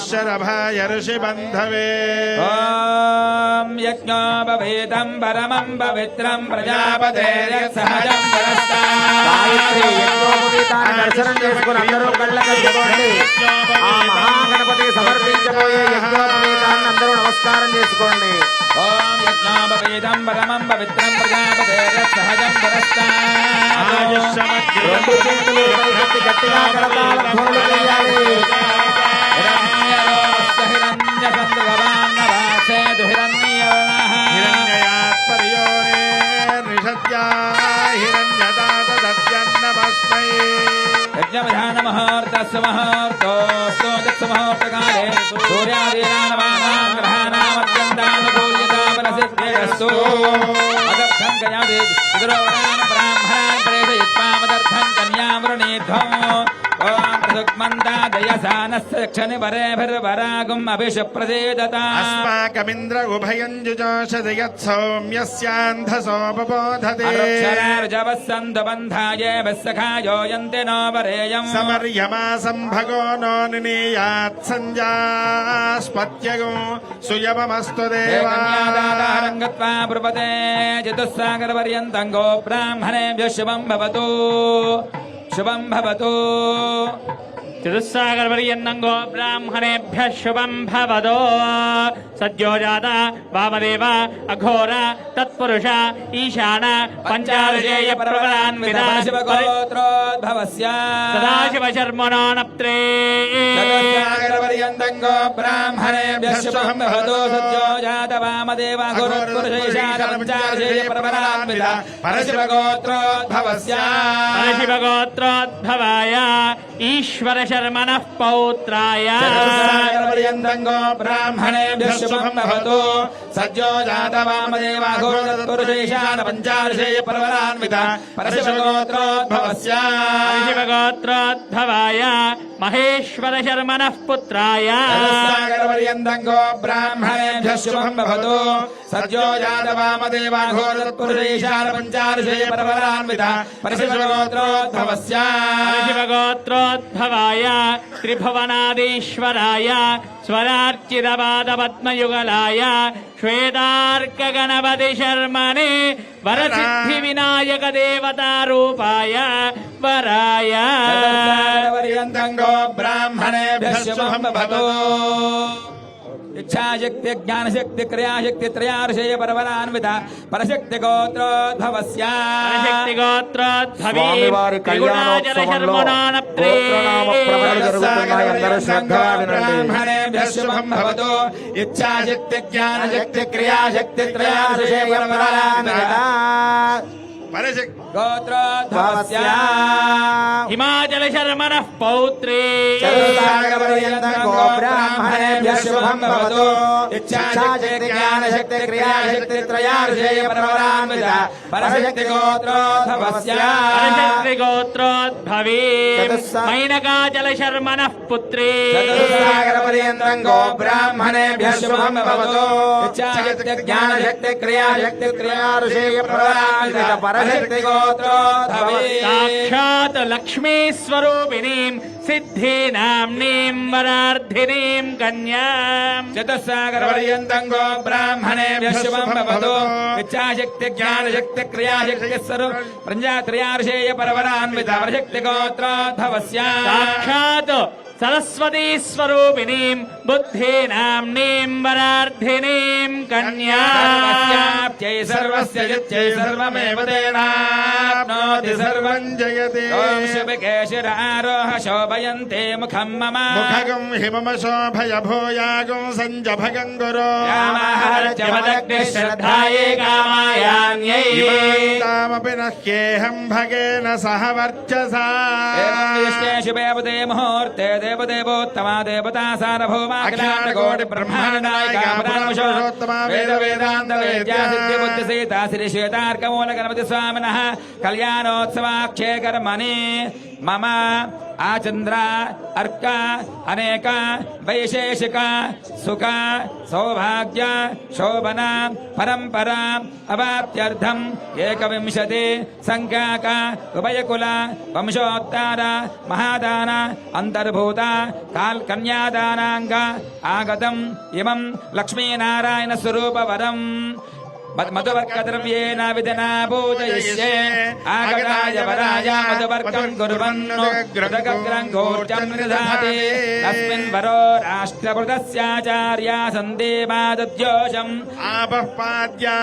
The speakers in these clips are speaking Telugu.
शरभाय ऋषिबन्धवे ॐ यज्ञोपवेदम् परमम् पवित्रम् प्रजापतेर्यत्सहजम् గాయత్రి యజ్ఞోపవీతాన్ని దర్శనం చేసుకుని అందరూ కళ్ళకద్దుకోండి ఆ మహాగణపతి సమర్పించబోయే యజ్ఞోపవీతాన్ని అందరూ నమస్కారం చేసుకోండి ॐ यज्ञोपवेदम् परमम् पवित्रम् प्रजापतेर्यत्सहजम् రెండు చేతులు పైకెత్తి గట్టిగా కరతాళ ధ్వనులు చేయాలి यज्ञमधानमहार्तस्वमहार्तोऽस्तु दक्षमहार्तकाले सूर्यादीनामानामग्रहाणामत्यन्तानुकूल्यतामनसिद्धेरस्तु अदर्थं कयादि सुदरोणान् ब्राह्मणान् प्रेषयित्वामदर्थं कन्यामृणीध्वम् क्षणिवरेभिर्वरागुम् अभिषप्रसेदता अस्माकमिन्द्र उभयम् जुजोषति यत्सौम्यस्यान्धसो बबोधते अक्षरार्जवः सन्तु बन्धाय वत्सखायोऽयन्ति नो वरेयम् समर्यमासम् भगो नो निनीयात् सञ्जास्पत्यगो सुयममस्तु देवा। कन्यादातारम् गत्वा ब्रुवते चतुस्सागरपर्यन्तम् गो ब्राह्मणेभ्यः शुभम् भवतु। శుభం భవతు. चतुस्सागरपर्यन्नङ्गो ब्राह्मणेभ्य शुभम् भवदो सद्यो जाता वामदेव अघोर तत्पुरुष ईशान पञ्चारुजेय सदाशिव शर्मणो नप्त्रे। पर्यन्तङ्गो ब्राह्मणेभ्य शुभम् भवदो सद्यो जात वामदेव अघोरत्पुरुष ईशान पञ्चारुजेय प्रवरान्विदा परशिवगोत्रोद्भवस्य। परशिवगोत्रोद्भवाय। ईश्वर शर्मण पौत्राय ब्राह्मणे शुभम् भवतु। सज्जो जातवामदेवाघोषेशान पञ्चार्षेय पर्वरान्विता शिवगोत्रोद्भवस्याय महेश्वर शर्मणः पुत्राय सागरपर्यन्तङ्गो ब्राह्मणेभ्यः शुभम् भवतु। सज्जो जातवामदेवाघोषेशान पञ्चार्षेय पर्वरान्विता परशिवगोत्रोद्भवस्या शिवगोत्रो त्रिलोकोद्भवाय त्रिभुवनादीश्वराय स्वरार्चितपादपद्मयुगलाय श्वेतार्कगणपति शर्मणे वरसिद्धिविनायक देवतारूपाय वराय पर्यन्तङ्गो इच्छाशक्ति ज्ञानशक्ति क्रियाशक्ति त्रयार्षय परवरान्वित परशक्ति गोत्रोद्भवस्याशक्ति गोत्रोद्भवीर्गुणाजनशर्मणानप्रेभ्यो इच्छाशक्ति ज्ञानशक्ति क्रियाशक्ति त्रयार्षय परवरान्वित परशक्ति। गोत्रोद्भवस्या हिमाच कलशर्मणः पौत्रे गोब्राह्मणेभ्यः शुभं भवतु। इच्छाशक्ति ज्ञानशक्ति क्रियाशक्ति त्रयार्षेय परवरान्वित परशक्ति गोत्रोत्भवस्याशक्ति गोत्रोद्भवेत् मैनका जलशर्मणः पुत्रे। सागरपर्यन्तं गोब्राह्मणेभ्यः शुभं भवतु। इच्छाशक्ति ज्ञानशक्ति क्रियाशक्ति त्रयार्षेय परवरान्वित परशक्ति गोत्रोद्भवेत् साक्षात् लक्ष्मी భవతు ఇచ్ఛాశక్తి జ్ఞానశక్తి క్రియాశక్తి త్రయార్షేయ పరవరాన్విత పరశక్తి గోత్రోద్భవస్య సాక్షాత్ లక్ష్మీ స్వరూపిణీం సిద్ధీనాంనీం వరార్థినీం కన్యాం చతుస్సాగరపర్యంతం గో బ్రాహ్మణేభ్యः సరస్వతీ స్వరూపిణీం బుద్ధి నామ్నీం వరార్థినీం కన్యాప్యై సర్వస్య జత్యై సర్వమేవ తేనాప్నోతి సర్వం జయతే ఓం శుభకేశిర ఆరోహ శోభయంతే ముఖం మమ. హిమమ శోభయ భూయాగం సంజభగం గురో. శ్రద్ధాయే కామాయాన్యై. एवमपि न भगेन सह मुहूर्ते देवदेवोत्तमा देवता सार्वभौमाखिलाण्डकोटिब्रह्माण्डायिकापदांशोत्तमा वेदवेदान्तवेद्यासिद्धिबुद्धिसीता स्वामिनः कल्याणोत्सवाक्षे कर्मणि मम आचन्द्र अर्क अनेक वैशेषिक सुख सौभाग्य शोभना परम्परा अवाप्त्यर्थम् एकविंश ఆచంద్ర సంఖ్యాక ఉభయకుల వంశోత్తార మహాదాన అంతర్భూత కాల్ కన్యాదానాంగ ఆగతం ఇమం లక్ష్మీనారాయణ స్వరూపవరం. మధువర్కధరం ఏన విధనా బోధయిష్యే ఆగతాయ వరాయ మధువర్కం కుర్వన్నో గృదగ్రం ఘోర్చం నిధాతే తస్మిన్ వరో రాష్ట్రభృతస్యాచార్య సందేవాదద్యోషం ఆపః పాద్యా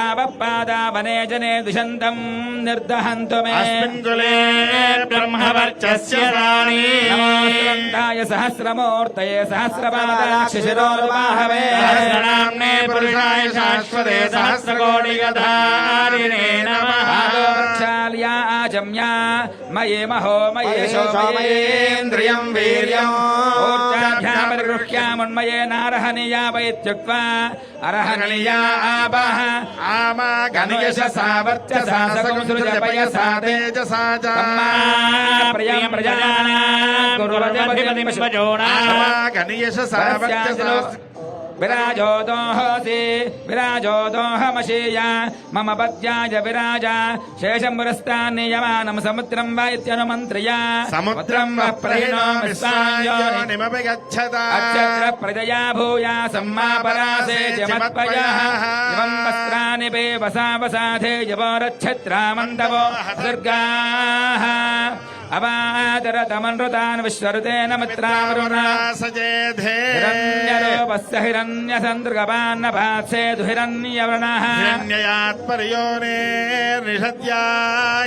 ఆపః పాదా వనే జనే దుషంతం నిర్దహంతు మే అస్మిన్ కులే దండాయ సహస్రమూర్తయే సహస్రపాదాక్షిశిరోర్వాహవే సహస్రనామ్నే పురుషాయ శాశ్వతే సహస్రకోటిగధారిణే నమః आर्या आजम्या मये महो मये सोमयेन्द्रियं वीर्यमूर्चाभ्यामृगृह्यामुन्मये नारहनीया वैत्युक्त्वा अरहणीया आपाः आमा गणयशसा वर्चसा सकुसृजपयसा तेजसा च प्रियं प्रजाना गुरुरजपतिपतिपश्वजोणा गणयशसा वर्चसा विराजोदोहसि विराजोदोहमशीय मम पद्याय विराज शेषं पुरस्तान्नियमानं समुद्रं वा इत्यनुमन्त्र्य समुद्रं प्रजया भूया सम्मापरासे जमत्पयः एवं वस्त्राणि पे वसावसाधे यवोरच्छत्रामन्दवो दुर्गाः అపాదరతమృతాన్ విశ్వరుతేన మిత్రావరుణాసేధేరణ్యరూపస్య హిరణ్యసందృగపాన్న పాత్సే దుహిరణ్యవర్ణాత్పర్యోనేర్నిషద్యా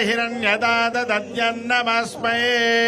హిరణ్యదా దద్యన్నమస్మై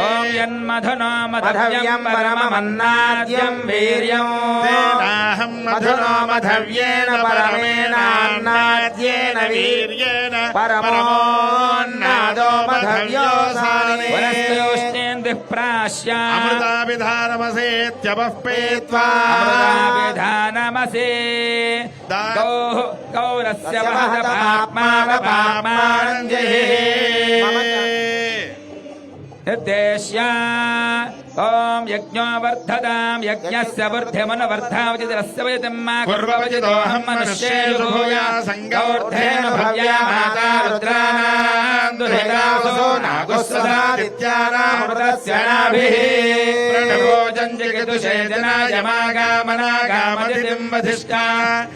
ఓం యన్మధునో మధవ్యం పరమమన్నాద్యం వీర్యం నాహం మధునో మధవ్యేన పరమేణాన్నాద్యేన వీర్యేణ పరమోన్నాదో మధవ్యోసాని వనస్యోష్ణేంద్రిః ప్రాశ్య అమృతాభిధానమసేత్యపః పేత్వా అమృతాభిధానమసే గౌ నిర్దేశ్య ఓం యజ్ఞో వర్ధతాం యజ్ఞస్య వృద్ధిమనువర్ధావచిరస్య వయతిం మా కుర్వవచిదోహం మనుష్యేషు భూయా సంగౌర్ధేన భవ్యా మాతా రుద్రాణాం దుహితావసో నాగుస్సదాదిత్యానామృతస్య నాభిః ప్రణభోజం జగదుషే జనాయ మాగామనాగామదితిం వధిష్ఠా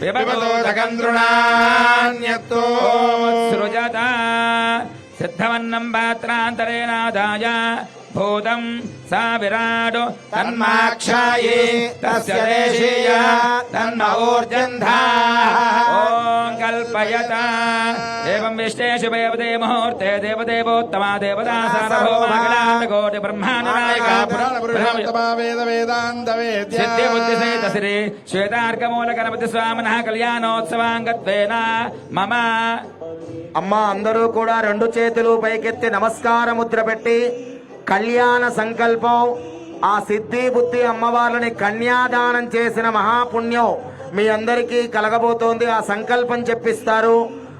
విభవోదకంద్రుణాన్యత్తో సిద్ధమన్నం సిద్ధవన్నం పాత్రాంతరేణాదాయ భూతం సా విరాడు తన్మాక్షాయే తస్య దేశీయ తన్మ ఊర్జంధా ఓం కల్పయత ఏవం విశ్వేషు దేవదే ముహూర్తే దేవదేవోత్తమా దేవతా సార్వభౌమకోటి బ్రహ్మాండ నాయక వేద వేదాంత సిద్ధి బుద్ధి వేద్య సహిత శ్రీ శ్వేతార్కమూల గణపతి స్వామిన కళ్యాణోత్సవాంగత్వేన మమ అమ్మ అందరూ కూడా రెండు చేతులు పైకెత్తి నమస్కార ముద్ర పెట్టి కళ్యాణ సంకల్పం ఆ సిద్ధి బుద్ధి అమ్మవార్లని కన్యాదానం చేసిన మహాపుణ్యం మీ అందరికీ కలగబోతోంది. ఆ సంకల్పం చెప్పిస్తారు.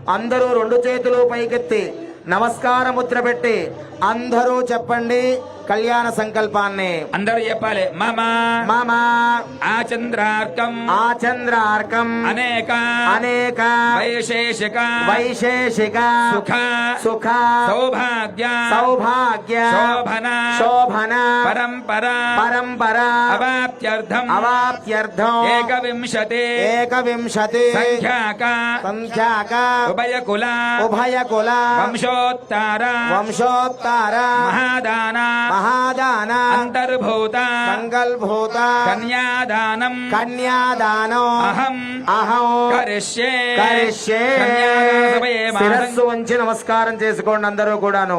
అందరూ రెండు చేతులు పైకెత్తి నమస్కార ముద్ర పెట్టి అందరూ చెప్పండి. కళ్యాణ సంకల్పాన్ని అందరూ చెప్పాలి మమ మమ ఆచంద్రార్కం ఆచంద్రార్కం అనేక అనేక వైశేషిక వైశేషిక సుఖ సుఖ సౌభాగ్య సౌభాగ్య శోభన శోభన పరంపర పరంపర అవాప్త్యర్థం అవాప్త్యర్థం ఏకవింశతి ఏకవింశతి సంఖ్యాక సంఖ్యాక ఉభయకుల ఉభయ కుల వంశోత్తార వంశోత్తార మహాదాన మహాదాన అంతర్భూత సంకల్భూత కన్యాదానం కన్యాదానం అహం అహం కరిష్యే కరిష్యే. శిరస్సు వంచి నమస్కారం చేసుకోండి అందరూ కూడాను.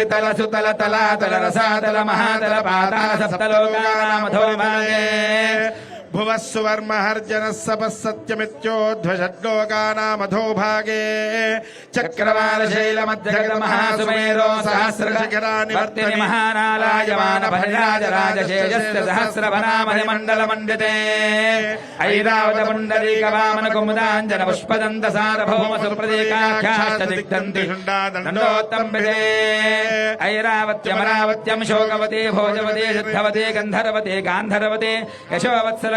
వితల సుతల తల తల రసాతల మహాతల పాతాల సప్తలోకానామధోమాయే భాగే భువः సువర్మహర్జనः సపः సత్యమిత్యోధ్వషడ్లోకానామధో భాగే చక్రవాలశైలమధ్యగత మహాసుమేరో సహస్రశిఖరాని వర్తిని మహానాలాయమాన భజరాజ రాజశేషస్య సహస్రభనామణి మండల మండితే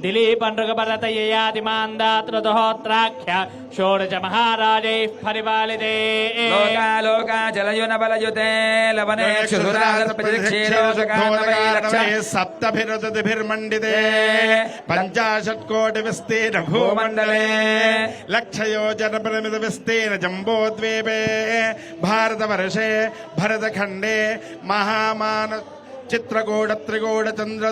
दिलीप नृगभरत ययादिमान्दात्रदहोत्राख्य षोडश महाराजैः परिपालिते। लोका लोका जलयुन बलयुते लवने सप्तभिरतिभिर्मण्डिते पञ्चाशत्कोटिविस्तीर्ण भूमण्डले। लक्षयो जनपरिमितविस्तीर्ण जम्बोद्वीपे। भारतवर्षे भरतखंडे महामान चित्रकूट त्रिकूट चंद्र